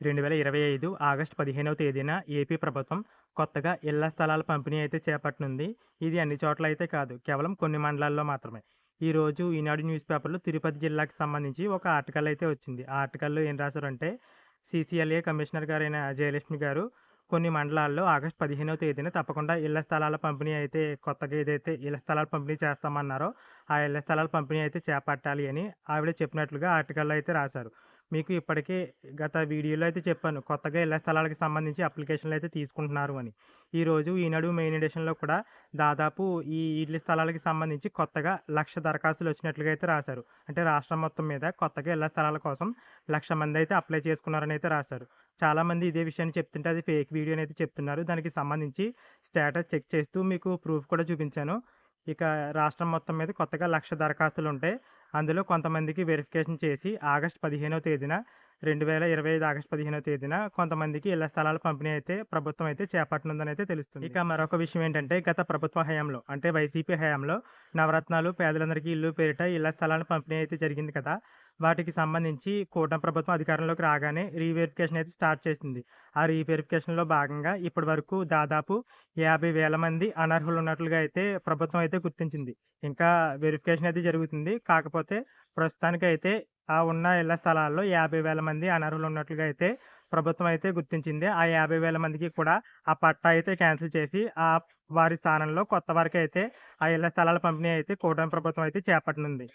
రెండు వేల ఇరవై ఐదు ఆగస్టు పదిహేనవ తేదీన ఏపీ ప్రభుత్వం కొత్తగా ఇళ్ళ స్థలాల పంపిణీ అయితే చేపట్టనుంది. ఇది అన్ని చోట్ల అయితే కాదు కేవలం కొన్ని మండలాల్లో మాత్రమే. ఈ రోజు ఈనాడు న్యూస్ పేపర్లో తిరుపతి జిల్లాకి సంబంధించి ఒక ఆర్టికల్ అయితే వచ్చింది. ఆ ఆర్టికల్లో ఏం రాశారంటే సిసిఎల్ఏ కమిషనర్ గారైన జయలక్ష్మి గారు కొన్ని మండలాల్లో ఆగస్టు పదిహేనవ తేదీన తప్పకుండా ఇళ్ళ స్థలాల పంపిణీ అయితే కొత్తగా ఏదైతే ఇళ్ళ స్థలాల పంపిణీ చేస్తామన్నారో ఆ ఇళ్ళ స్థలాల పంపిణీ అయితే చేపట్టాలి అని ఆవిడ చెప్పినట్లుగా ఆర్టికల్లో అయితే రాశారు. మీకు ఇప్పటికే గత వీడియోలో అయితే చెప్పాను కొత్తగా ఇళ్ళ స్థలాలకు సంబంధించి అప్లికేషన్లు అయితే తీసుకుంటున్నారు అని. ఈరోజు ఈనాడు మెయిన్ ఎడిషన్లో కూడా దాదాపు ఈ ఇళ్ళ స్థలాలకు సంబంధించి కొత్తగా లక్ష దరఖాస్తులు వచ్చినట్లుగా అయితే రాశారు. అంటే రాష్ట్రం మొత్తం మీద కొత్తగా ఇళ్ళ స్థలాల కోసం లక్ష మంది అయితే అప్లై చేసుకున్నారని అయితే రాశారు. చాలామంది ఇదే విషయాన్ని చెప్తుంటే అది ఫేక్ వీడియో అయితే చెప్తున్నారు. దానికి సంబంధించి స్టేటస్ చెక్ చేస్తూ మీకు ప్రూఫ్ కూడా చూపించాను. ఇక రాష్ట్రం మొత్తం మీద కొత్తగా లక్ష దరఖాస్తులు ఉంటాయి అందులో కొంతమందికి వెరిఫికేషన్ చేసి ఆగస్ట్ పదిహేనవ తేదీన రెండు వేల ఇరవై ఐదు ఆగస్టు పదిహేనో తేదీన కొంతమందికి ఇళ్ళ స్థలాల పంపిణీ అయితే ప్రభుత్వం అయితే చేపట్టనుందని అయితే తెలుస్తుంది. ఇక మరొక విషయం ఏంటంటే గత ప్రభుత్వ హయాంలో అంటే వైసీపీ హయాంలో నవరత్నాలు పేదలందరికీ ఇల్లు పేరిట ఇళ్ళ స్థలాల పంపిణీ అయితే జరిగింది కదా. వాటికి సంబంధించి కూటమి ప్రభుత్వం అధికారంలోకి రాగానే రీవెరిఫికేషన్ అయితే స్టార్ట్ చేసింది. ఆ రీవెరిఫికేషన్లో భాగంగా ఇప్పటి వరకు దాదాపు యాభై వేల మంది అనర్హులు ఉన్నట్లుగా అయితే ప్రభుత్వం అయితే గుర్తించింది. ఇంకా వెరిఫికేషన్ అయితే జరుగుతుంది. కాకపోతే ప్రస్తుతానికి అయితే ఆ ఉన్న ఇళ్ళ స్థలాల్లో యాభై వేల మంది అనర్హులు ఉన్నట్లుగా అయితే ప్రభుత్వం అయితే గుర్తించింది. ఆ యాభై వేల మందికి కూడా ఆ పట్టా అయితే క్యాన్సిల్ చేసి ఆ వారి స్థానంలో కొత్త వారికి అయితే ఆ ఇళ్ళ స్థలాల పంపిణీ అయితే కూటమి ప్రభుత్వం అయితే చేపట్టనుంది.